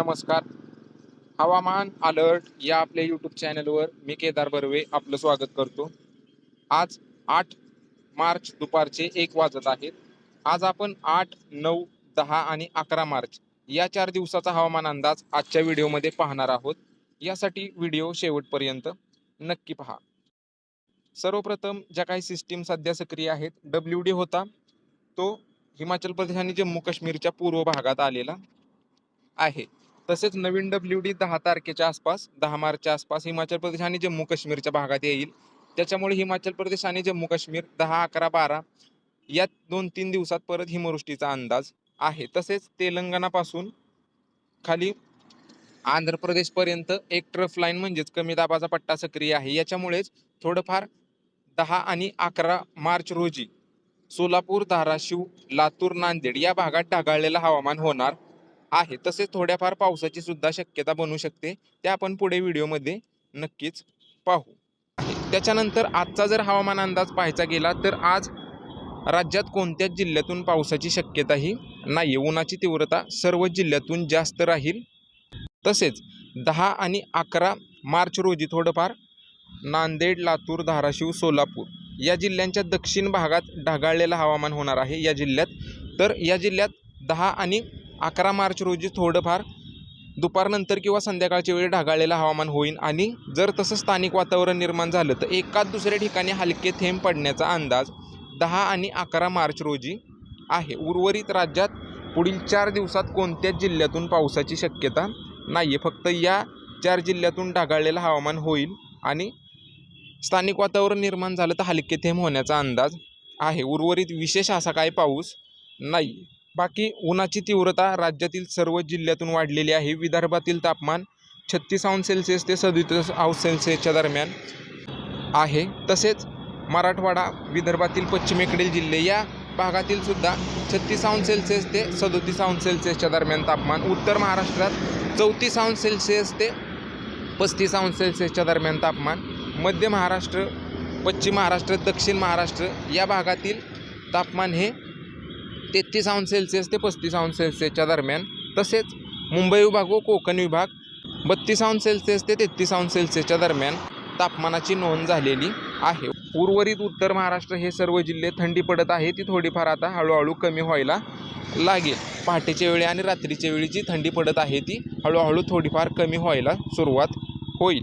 नमस्कार. हवामान अलर्ट या आपल्या यूट्यूब चॅनलवर मी केदार बर्वे आपलं स्वागत करतो. आज आठ मार्च दुपारचे एक वाजत आहेत. आज आपण आठ नऊ दहा आणि अकरा मार्च या चार दिवसाचा हवामान अंदाज आजच्या व्हिडिओमध्ये पाहणार आहोत. यासाठी व्हिडिओ शेवटपर्यंत नक्की पहा. सर्वप्रथम ज्या काही सिस्टीम सध्या सक्रिय आहेत डब्ल्यू डी होता. तो हिमाचल प्रदेश आणि जम्मू काश्मीरच्या पूर्व भागात आलेला आहे. तसेच नवीन डब्ल्यू डी दहा तारखेच्या आसपास दहा मार्चच्या आसपास हिमाचल प्रदेश आणि जम्मू काश्मीरच्या भागात येईल. त्याच्यामुळे हिमाचल प्रदेश आणि जम्मू काश्मीर दहा अकरा बारा या दोन तीन दिवसात परत हिमवृष्टीचा अंदाज आहे. तसेच तेलंगणापासून खाली आंध्र प्रदेशपर्यंत एक ट्रफ लाईन म्हणजेच कमी दाबाचा पट्टा सक्रिय आहे. याच्यामुळेच थोडंफार दहा आणि अकरा मार्च रोजी सोलापूर धाराशिव लातूर नांदेड या भागात ढगाळलेलं हवामान होणार. आहे. तसेच थोड्याफार पावसाची सुद्धा शक्यता बनू शकते. ते आपण पुढे व्हिडिओमध्ये नक्कीच पाहू. त्याच्यानंतर आजचा जर हवामान अंदाज पाहायचा गेला तर आज राज्यात कोणत्याच जिल्ह्यातून पावसाची शक्यताही नाही उन्हाची तीव्रता सर्व जिल्ह्यातून जास्त राहील. तसेच दहा आणि अकरा मार्च रोजी थोडंफार नांदेड लातूर धाराशिव सोलापूर या जिल्ह्यांच्या दक्षिण भागात ढगाळलेलं हवामान होणार आहे या जिल्ह्यात. तर या जिल्ह्यात दहा आणि अकरा मार्च रोजी थोडंफार दुपारनंतर किंवा संध्याकाळच्या वेळी ढगाळलेलं हवामान होईल आणि जर तसं स्थानिक वातावरण निर्माण झालं तर एकाच दुसऱ्या ठिकाणी हलके थेंब पडण्याचा अंदाज दहा आणि अकरा मार्च रोजी आहे. उर्वरित राज्यात पुढील चार दिवसात कोणत्याच जिल्ह्यातून पावसाची शक्यता नाही आहे फक्त या चार जिल्ह्यातून ढगाळलेलं हवामान होईल आणि स्थानिक वातावरण निर्माण झालं तर हलके थेंब होण्याचा अंदाज आहे. उर्वरित विशेष असा काय पाऊस नाही बाकी उन्हाची तीव्रता राज्यातील सर्व जिल्ह्यातून वाढलेली आहे. विदर्भातील तापमान छत्तीस अंश सेल्सिअस ते सदतीस अंश सेल्सिअसच्या दरम्यान आहे. तसेच मराठवाडा विदर्भातील पश्चिमेकडील जिल्हे या भागातील सुद्धा छत्तीस अंश सेल्सिअस ते सदोतीस अंश सेल्सिअसच्या दरम्यान तापमान. उत्तर महाराष्ट्रात चौतीस अंश सेल्सिअस ते पस्तीस अंश सेल्सिअसच्या दरम्यान तापमान. मध्य महाराष्ट्र पश्चिम महाराष्ट्र दक्षिण महाराष्ट्र या भागातील तापमान हे तेहतीस अंश सेल्सिअस ते पस्तीस अंश सेल्सिअसच्या दरम्यान तसेच मुंबई विभाग व कोकण विभाग बत्तीस अंश सेल्सिअस ते तेहतीस अंश सेल्सिअसच्या दरम्यान तापमानाची नोंद झालेली आहे. उर्वरित उत्तर महाराष्ट्र हे सर्व जिल्हे थंडी पडत आहे ती थोडीफार आता हळूहळू कमी व्हायला लागेल. पहाटेच्या वेळी आणि रात्रीच्या वेळी जी थंडी पडत आहे ती हळूहळू थोडीफार कमी व्हायला सुरुवात होईल.